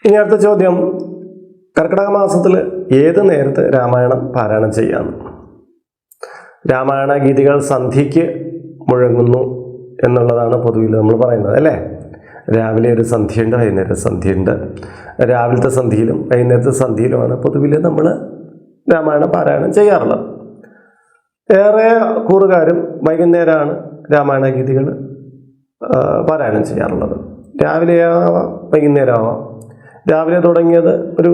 Speaker 1: ഇനി അടുത്ത ചോദ്യം. കർക്കിടക മാസത്തിൽ ഏത് നേരത്ത് രാമായണം പാരായണം ചെയ്യാമെന്ന് രാമായണ ഗീതികൾ സന്ധ്യയ്ക്ക് മുഴങ്ങുന്നു എന്നുള്ളതാണ് പൊതുവിൽ നമ്മൾ പറയുന്നത് അല്ലേ? രാവിലെ ഒരു സന്ധ്യയുണ്ട് വൈകുന്നേരം സന്ധ്യയുണ്ട്. രാവിലത്തെ സന്ധ്യയിലും വൈകുന്നേരത്തെ സന്ധ്യയിലുമാണ് പൊതുവിൽ നമ്മൾ രാമായണ പാരായണം ചെയ്യാറുള്ളത്. ഏറെ കൂറുകാരും വൈകുന്നേരമാണ് രാമായണ ഗീതികൾ പാരായണം ചെയ്യാറുള്ളത്. രാവിലെ ആവാം വൈകുന്നേരം ആവാം രാവിലെ തുടങ്ങിയത് ഒരു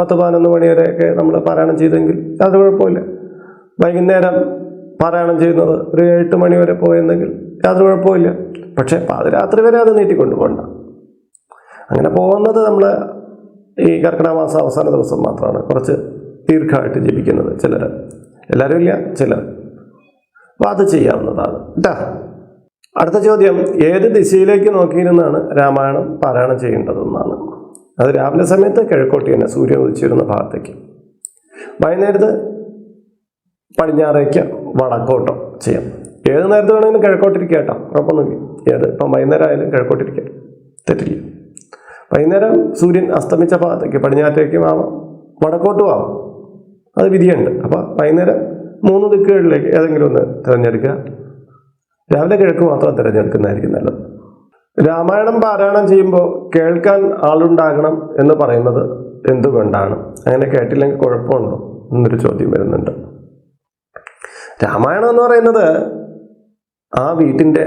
Speaker 1: പത്ത് പതിനൊന്ന് മണിവരെയൊക്കെ നമ്മൾ പാരായണം ചെയ്തെങ്കിൽ അത് കുഴപ്പമില്ല വൈകുന്നേരം പാരായണം ചെയ്യുന്നത് ഒരു എട്ട് മണിവരെ പോയെന്നെങ്കിൽ യാതൊരു കുഴപ്പമില്ല പക്ഷേ പാതിരാത്രി വരെ അത് നീട്ടിക്കൊണ്ടു പോകണ്ട അങ്ങനെ പോകുന്നത് നമ്മൾ ഈ കർക്കിടക മാസം അവസാന ദിവസം മാത്രമാണ്. കുറച്ച് ദീർഘമായിട്ട് ജപിക്കുന്നത് ചിലർ എല്ലാവരും ഇല്ല? ചിലർ. അപ്പോൾ അത് ചെയ്യാവുന്നതാണ്. കേട്ടാ അടുത്ത ചോദ്യം. ഏത് ദിശയിലേക്ക് നോക്കിയിരുന്നാണ് രാമായണം പാരായണം ചെയ്യേണ്ടതെന്നാണ്. അത് രാവിലെ സമയത്ത് കിഴക്കോട്ട് തന്നെ സൂര്യൻ ഉദിച്ചിരുന്ന ഭാഗത്തേക്ക്. വൈകുന്നേരത്ത് പടിഞ്ഞാറേക്ക് വടക്കോട്ടോ ചെയ്യാം. ഏത് നേരത്തെ വേണമെങ്കിലും കിഴക്കോട്ടിരിക്കുക കേട്ടോ. കുഴപ്പമൊന്നുമില്ല ഏത്? ഇപ്പം വൈകുന്നേരം ആയാലും കിഴക്കോട്ടിരിക്കുക. തെറ്റില്ല. വൈകുന്നേരം സൂര്യൻ അസ്തമിച്ച ഭാഗത്തേക്ക് പടിഞ്ഞാറ്റേക്കും ആവാം വടക്കോട്ടും ആവാം. അത് വിധിയുണ്ട്. അപ്പോൾ വൈകുന്നേരം മൂന്ന് ദിക്കുകളിലേക്ക് ഏതെങ്കിലും ഒന്ന് തിരഞ്ഞെടുക്കുക. രാവിലെ കിഴക്ക് മാത്രം തിരഞ്ഞെടുക്കുന്നതായിരിക്കും നല്ലത്. രാമായണം പാരായണം ചെയ്യുമ്പോൾ കേൾക്കാൻ ആളുണ്ടാകണം എന്ന് പറയുന്നത് എന്തുകൊണ്ടാണ്? അങ്ങനെ കേട്ടില്ലെങ്കിൽ കുഴപ്പമുണ്ടോ? എന്നൊരു ചോദ്യം വരുന്നുണ്ട്. രാമായണം എന്ന് പറയുന്നത് ആ വീട്ടിന്റെ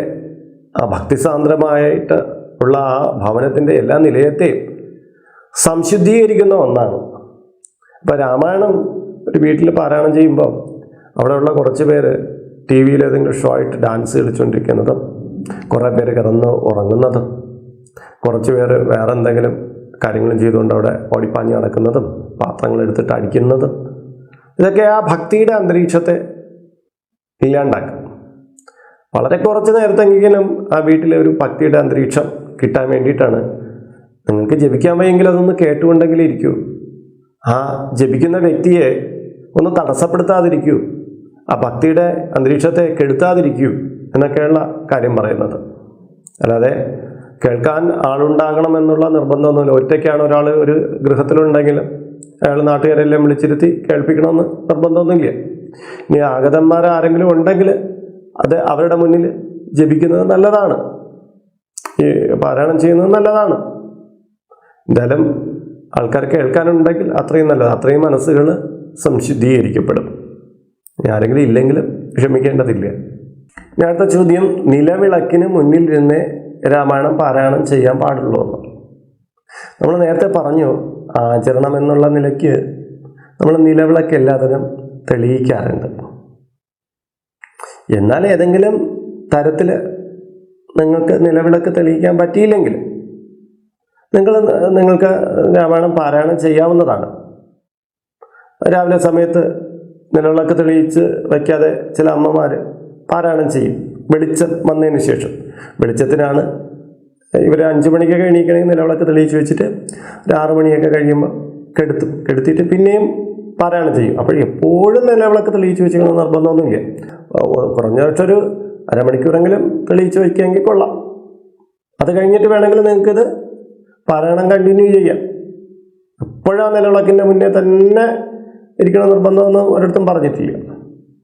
Speaker 1: ആ ഭക്തിസാന്ദ്രമായിട്ട് ഉള്ള ആ ഭവനത്തിന്റെ എല്ലാ നിലയത്തെയും സംശുദ്ധീകരിക്കുന്ന ഒന്നാണ്. ഇപ്പം രാമായണം ഒരു വീട്ടിൽ പാരായണം ചെയ്യുമ്പം അവിടെയുള്ള കുറച്ച് പേര് ടി വിയിൽ ഏതെങ്കിലും ഷോ ആയിട്ട് ഡാൻസ് കളിച്ചുകൊണ്ടിരിക്കുന്നതും കുറേ പേര് കിടന്ന് ഉറങ്ങുന്നതും കുറച്ച് പേര് വേറെ എന്തെങ്കിലും കാര്യങ്ങളും ചെയ്തുകൊണ്ട് അവിടെ ഓടിപ്പാഞ്ഞ് നടക്കുന്നതും പാത്രങ്ങൾ എടുത്തിട്ട് അടിക്കുന്നതും ഇതൊക്കെ ആ ഭക്തിയുടെ അന്തരീക്ഷത്തെ ഇല്ലാണ്ടാക്കും. വളരെ കുറച്ച് നേരത്തെങ്കിലും ആ വീട്ടിലെ ഒരു ഭക്തിയുടെ അന്തരീക്ഷം കിട്ടാൻ വേണ്ടിയിട്ടാണ്. നിങ്ങൾക്ക് ജപിക്കാൻ വയ്യെങ്കിൽ അതൊന്ന് കേട്ടുകൊണ്ടെങ്കിലും ഇരിക്കൂ. ആ ജപിക്കുന്ന വ്യക്തിയെ ഒന്ന് തടസ്സപ്പെടുത്താതിരിക്കൂ. ആ ഭക്തിയുടെ അന്തരീക്ഷത്തെ കെടുത്താതിരിക്കൂ എന്നൊക്കെയുള്ള കാര്യം പറയുന്നത്. അല്ലാതെ കേൾക്കാൻ ആളുണ്ടാകണം എന്നുള്ള നിർബന്ധമൊന്നുമില്ല. ഒറ്റയ്ക്കാണ് ഒരാൾ ഒരു ഗൃഹത്തിലുണ്ടെങ്കിലും അയാൾ നാട്ടുകാരെല്ലാം വിളിച്ചിരുത്തി കേൾപ്പിക്കണമെന്ന് നിർബന്ധമൊന്നുമില്ല. ഇനി ആഗതന്മാർ ആരെങ്കിലും ഉണ്ടെങ്കിൽ അത് അവരുടെ മുന്നിൽ ജപിക്കുന്നത് നല്ലതാണ്. ഈ പാരായണം ചെയ്യുന്നത് നല്ലതാണ്. എന്തായാലും ആൾക്കാർ കേൾക്കാനുണ്ടെങ്കിൽ അത്രയും നല്ലത്. അത്രയും മനസ്സുകൾ സംശുദ്ധീകരിക്കപ്പെടും. ആരെങ്കിലും ഇല്ലെങ്കിലും ക്ഷമിക്കേണ്ടതില്ല. ഞാൻ അടുത്ത ചോദ്യം നിലവിളക്കിന് മുന്നിലിരുന്ന് രാമായണം പാരായണം ചെയ്യാൻ പാടുള്ളൂ നമ്മൾ നേരത്തെ പറഞ്ഞു ആചരണം എന്നുള്ള നിലയ്ക്ക് നമ്മൾ നിലവിളക്ക് എല്ലാത്തിനും തെളിയിക്കാറുണ്ട്. എന്നാൽ ഏതെങ്കിലും തരത്തിൽ നിങ്ങൾക്ക് നിലവിളക്ക് തെളിയിക്കാൻ പറ്റിയില്ലെങ്കിൽ നിങ്ങൾ നിങ്ങൾക്ക് രാമായണം പാരായണം ചെയ്യാവുന്നതാണ്. രാവിലെ സമയത്ത് നിലവിളക്ക് തെളിയിച്ച് വയ്ക്കാതെ ചില അമ്മമാർ പാരായണം ചെയ്യും. വെളിച്ചം വന്നതിന് ശേഷം. വെളിച്ചത്തിനാണ് ഇവർ അഞ്ച് മണിക്കൊക്കെ എണീക്കണമെങ്കിൽ നിലവിളക്ക് തെളിയിച്ച് വെച്ചിട്ട് ഒരു ആറ് മണിയൊക്കെ കഴിയുമ്പോൾ കെടുത്തും. കെടുത്തിയിട്ട് പിന്നെയും പാരായണം ചെയ്യും. അപ്പോൾ എപ്പോഴും നിലവിളക്ക് തെളിയിച്ച് വെച്ചിരിക്കണം നിർബന്ധമൊന്നുമില്ല. ഓ- കുറഞ്ഞ പക്ഷെ ഒരു അരമണിക്കൂറെങ്കിലും തെളിയിച്ച് വയ്ക്കുകയെങ്കിൽ കൊള്ളാം. അത് കഴിഞ്ഞിട്ട് വേണമെങ്കിൽ നിങ്ങൾക്കിത് പാരായണം കണ്ടിന്യൂ ചെയ്യാം. എപ്പോഴാ നിലവിളക്കിന്റെ മുന്നേ തന്നെ ഇരിക്കണം നിർബന്ധമൊന്നും ഒരിടത്തും പറഞ്ഞിട്ടില്ല.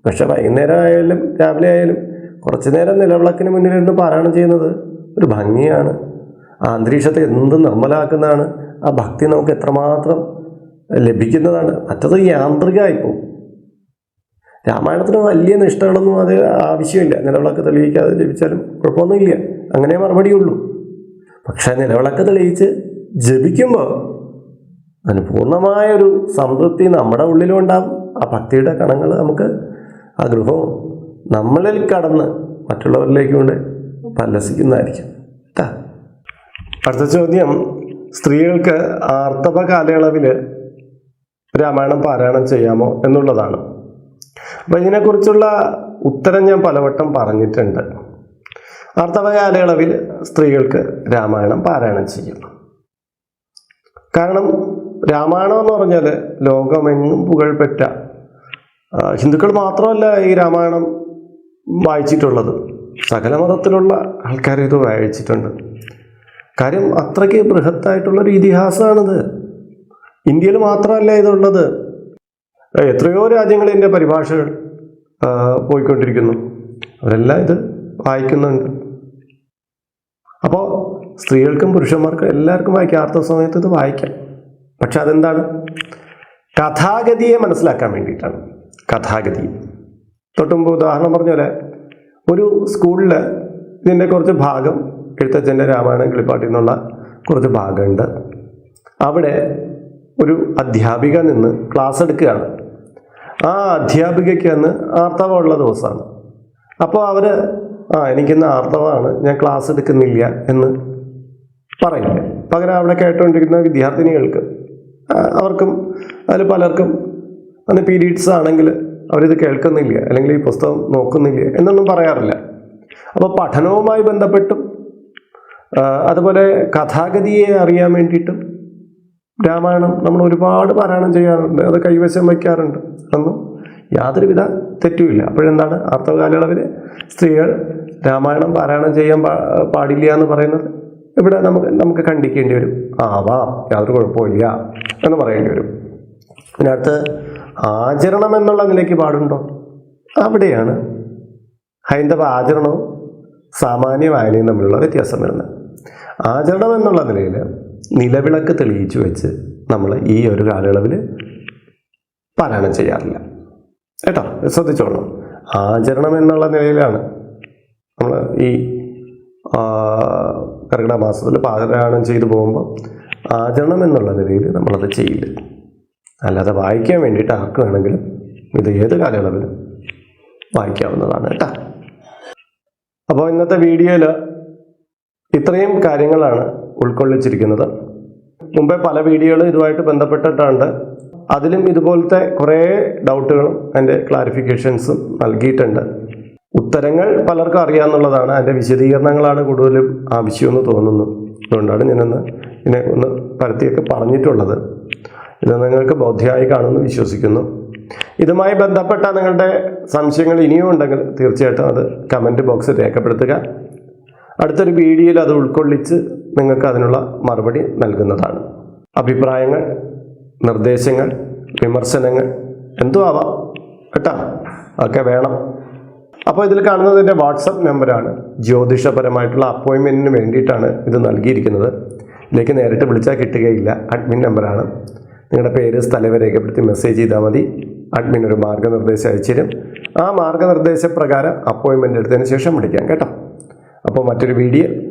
Speaker 1: പക്ഷെ വൈകുന്നേരം ആയാലും രാവിലെ ആയാലും കുറച്ച് നേരം നിലവിളക്കിന് മുന്നിലിരുന്ന് പാരായണം ചെയ്യുന്നത് ഒരു ഭംഗിയാണ്. അന്തരീക്ഷത്തെ എന്ത് നിർമ്മലാക്കുന്നതാണ് ആ ഭക്തി നമുക്ക് എത്രമാത്രം ലഭിക്കുന്നതാണ്. മറ്റത് യാന്ത്രികമായിപ്പോൾ രാമായണത്തിന് വലിയ നിഷ്ഠകളൊന്നും അത് ആവശ്യമില്ല. നിലവിളക്ക് തെളിയിക്കാതെ ജപിച്ചാലും കുഴപ്പമൊന്നുമില്ല. അങ്ങനെ മറുപടിയുള്ളൂ. പക്ഷേ നിലവിളക്ക് തെളിയിച്ച് ജപിക്കുമ്പോൾ അതിന് പൂർണമായൊരു സംതൃപ്തി നമ്മുടെ ഉള്ളിലും ഉണ്ടാകും. ആ ഭക്തിയുടെ കണങ്ങൾ നമുക്ക് ആ ഗൃഹവും നമ്മളിൽ കടന്ന് മറ്റുള്ളവരിലേക്ക് കൊണ്ട് പല്ലസിക്കുന്നതായിരിക്കും. അടുത്ത ചോദ്യം. സ്ത്രീകൾക്ക് ആർത്തവ കാലയളവിൽ രാമായണം പാരായണം ചെയ്യാമോ എന്നുള്ളതാണ്. അപ്പം ഇതിനെക്കുറിച്ചുള്ള ഉത്തരം ഞാൻ പലവട്ടം പറഞ്ഞിട്ടുണ്ട്. ആർത്തവ കാലയളവിൽ സ്ത്രീകൾക്ക് രാമായണം പാരായണം ചെയ്യുന്നു. കാരണം രാമായണം എന്ന് പറഞ്ഞാൽ ലോകമെങ്ങും പുകഴ്പെറ്റ ഹിന്ദുക്കൾ മാത്രമല്ല ഈ രാമായണം വായിച്ചിട്ടുള്ളത്. സകല മതത്തിലുള്ള ആൾക്കാർ ഇത് വായിച്ചിട്ടുണ്ട്. കാര്യം അത്രയ്ക്ക് ബൃഹത്തായിട്ടുള്ളൊരു ഇതിഹാസമാണിത്. ഇന്ത്യയിൽ മാത്രമല്ല ഇതുള്ളത്. എത്രയോ രാജ്യങ്ങളിൽ ഇതിന്റെ പരിഭാഷകൾ പോയിക്കൊണ്ടിരിക്കുന്നു. അവരെല്ലാം ഇത് വായിക്കുന്നുണ്ട്. അപ്പോൾ സ്ത്രീകൾക്കും പുരുഷന്മാർക്കും എല്ലാവർക്കും വായിക്കാം. ആർത്ത സമയത്ത് ഇത് വായിക്കാം. പക്ഷെ അതെന്താണ്? കഥാഗതിയെ മനസ്സിലാക്കാൻ വേണ്ടിയിട്ടാണ്. കഥാഗതി. തൊട്ടുമ്പ് ഉദാഹരണം പറഞ്ഞ പോലെ ഒരു സ്കൂളിൽ ഇതിന്റെ കുറച്ച് ഭാഗം എഴുത്തച്ഛന്റെ രാമായണം കിളിപ്പാട്ടിൽ നിന്നുള്ള കുറച്ച് ഭാഗമുണ്ട്. അവിടെ ഒരു അധ്യാപിക നിന്ന് ക്ലാസ് എടുക്കുകയാണ്. ആ അധ്യാപികയ്ക്ക് അന്ന് ആർത്തവമുള്ള ദിവസമാണ്. അപ്പോൾ അവർ ആ എനിക്കിന്ന് ആർത്തവമാണ് ഞാൻ ക്ലാസ് എടുക്കുന്നില്ല എന്ന് പറയില്ല പകരം അവിടെ കേട്ടുകൊണ്ടിരിക്കുന്ന വിദ്യാർത്ഥിനികൾക്ക് അവർക്കും അതിൽ പലർക്കും അന്ന് പീരീഡ്സ് ആണെങ്കിൽ അവരിത് കേൾക്കുന്നില്ല അല്ലെങ്കിൽ ഈ പുസ്തകം നോക്കുന്നില്ല എന്നൊന്നും പറയാറില്ല. അപ്പോൾ പഠനവുമായി ബന്ധപ്പെട്ടും അതുപോലെ കഥാഗതിയെ അറിയാൻ വേണ്ടിയിട്ടും രാമായണം നമ്മൾ ഒരുപാട് പാരായണം ചെയ്യാറുണ്ട്. അത് കൈവശം വയ്ക്കാറുണ്ട്. അതൊന്നും യാതൊരുവിധ തെറ്റുമില്ല. അപ്പോഴെന്താണ്? ആർത്തവ കാലയളവിൽ സ്ത്രീകൾ രാമായണം പാരായണം ചെയ്യാൻ പാടില്ല എന്ന് പറയുന്നത് ഇവിടെ നമുക്ക് നമുക്ക് കണ്ടിക്കേണ്ടി വരും. ആവാം. യാതൊരു കുഴപ്പമില്ല എന്ന് പറയേണ്ടി വരും. ഇതിനകത്ത് ആചരണം എന്നുള്ള നിലയ്ക്ക് പാടുണ്ടോ? അവിടെയാണ് ഹൈന്ദവ ആചരണവും സാമാന്യ വായനയും തമ്മിലുള്ള വ്യത്യാസം വരുന്നത്. ആചരണം എന്നുള്ള നിലയിൽ നിലവിളക്ക് തെളിയിച്ചു വെച്ച് നമ്മൾ ഈ ഒരു കാലയളവിൽ പാരായണം ചെയ്യാറില്ല. കേട്ടോ? ശ്രദ്ധിച്ചോളണം. ആചരണം എന്നുള്ള നിലയിലാണ് നമ്മൾ ഈ കർക്കിട മാസത്തിൽ പാരായണം ചെയ്തു പോകുമ്പോൾ ആചരണം എന്നുള്ള നിലയിൽ നമ്മളത് ചെയ്യില്ല. അല്ലാതെ വായിക്കാൻ വേണ്ടിയിട്ട് ആർക്ക് വേണമെങ്കിലും ഇത് ഏത് കാലയളവിലും വായിക്കാവുന്നതാണ് കേട്ടോ. അപ്പോൾ ഇന്നത്തെ വീഡിയോയിൽ ഇത്രയും കാര്യങ്ങളാണ് ഉൾക്കൊള്ളിച്ചിരിക്കുന്നത്. മുമ്പേ പല വീഡിയോകളും ഇതുമായിട്ട് ബന്ധപ്പെട്ടിട്ടുണ്ട്. അതിലും ഇതുപോലത്തെ കുറേ ഡൗട്ടുകളും അതിന്റെ ക്ലാരിഫിക്കേഷൻസും നൽകിയിട്ടുണ്ട്. ഉത്തരങ്ങൾ പലർക്കും അറിയാമെന്നുള്ളതാണ് അതിന്റെ വിശദീകരണങ്ങളാണ് കൂടുതലും ആവശ്യമെന്ന് തോന്നുന്നു. അതുകൊണ്ടാണ് ഞാനൊന്ന് ഇതിനെ ഒന്ന് പരത്തിയൊക്കെ പറഞ്ഞിട്ടുള്ളത്. ഇത് നിങ്ങൾക്ക് ബോധ്യമായി കാണുമെന്ന് വിശ്വസിക്കുന്നു. ഇതുമായി ബന്ധപ്പെട്ട നിങ്ങളുടെ സംശയങ്ങൾ ഇനിയും ഉണ്ടെങ്കിൽ തീർച്ചയായിട്ടും അത് കമന്റ് ബോക്സിൽ രേഖപ്പെടുത്തുക. അടുത്തൊരു വീഡിയോയിൽ അത് ഉൾക്കൊള്ളിച്ച് നിങ്ങൾക്ക് അതിനുള്ള മറുപടി നൽകുന്നതാണ്. അഭിപ്രായങ്ങൾ നിർദ്ദേശങ്ങൾ വിമർശനങ്ങൾ എന്തോ ആവാം. കേട്ടോ? ഒക്കെ വേണം. അപ്പോൾ ഇതിൽ കാണുന്നത് എന്റെ വാട്സപ്പ് നമ്പറാണ്. ജ്യോതിഷപരമായിട്ടുള്ള അപ്പോയിൻമെന്റിന് വേണ്ടിയിട്ടാണ് ഇത് നൽകിയിരിക്കുന്നത്. ഇതിലേക്ക് നേരിട്ട് വിളിച്ചാൽ കിട്ടുകയില്ല. അഡ്മിൻ നമ്പറാണ്. നിങ്ങളുടെ പേര് സ്ഥലം രേഖപ്പെടുത്തി മെസ്സേജ് ചെയ്താൽ മതി. അഡ്മിൻ ഒരു മാർഗനിർദ്ദേശം അയച്ചു ആ മാർഗനിർദ്ദേശപ്രകാരം അപ്പോയിൻമെന്റ് എടുത്തതിന് ശേഷം വിളിക്കാം. കേട്ടോ? അപ്പോൾ മറ്റൊരു വീഡിയോ